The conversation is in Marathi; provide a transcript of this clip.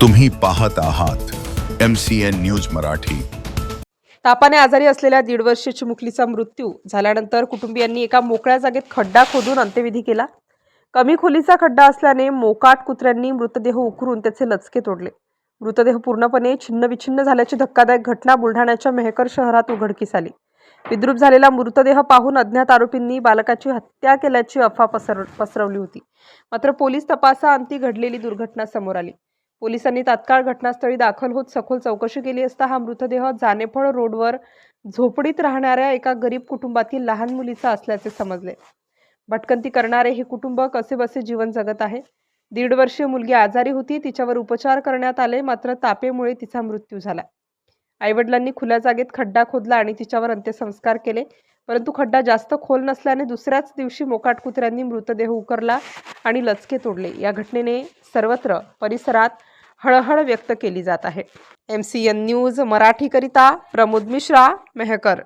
तुम्ही पाहत आहात M C N news Marathi. तापाने आजारी असलेल्या दीड वर्षीय चिमुकलीचा मृत्यू झाल्यानंतर कुटुंबियांनी एका मोकळ्या जागेत खड्डा खोदून अंत्यविधी केला. कमी खोलीचा खड्डा असल्याने मोकाट कुत्र्यांनी मृतदेह उकरून त्याचे लचके तोडले. मृतदेह पूर्णपणे छिन्नविछिन्न झाल्याची धक्कादायक घटना बुलढाण्याच्या मेहकर शहरात उघडकीस आली. विद्रूप झालेला मृतदेह पाहून अज्ञात आरोपींनी बालकाची हत्या केल्याची अफवा पसर पसरवली होती. मात्र पोलीस तपासाअंती घडलेली दुर्घटना समोर आली. पोलिसांनी तात्काळ घटनास्थळी दाखल होत सखोल चौकशी केली असता हा मृतदेह जानेफळ रोडवर झोपडीत राहणाऱ्या एका गरीब कुटुंबातील लहान मुलीचा असल्याचे समजले. भटकंती करणारे हे कुटुंब कसेबसे जीवन जगत आहे? दीड वर्षीय मुलगी आजारी होती तिच्यावर उपचार करण्यात आले मात्र तापेमुळे तिचा मृत्यू झाला. आईवडिलांनी खुल्या जागेत खड्डा खोदला आणि तिच्यावर अंत्यसंस्कार केले. परंतु खड्डा जास्त खोल नसल्याने दुसऱ्याच दिवशी मोकाट कुत्र्यांनी मृतदेह उकरला आणि लचके तोडले. या घटनेने सर्वत्र परिसरात हळहळ व्यक्त केली जात आहे. एम सी एन न्यूज मराठीकरिता प्रमोद मिश्रा मेहकर.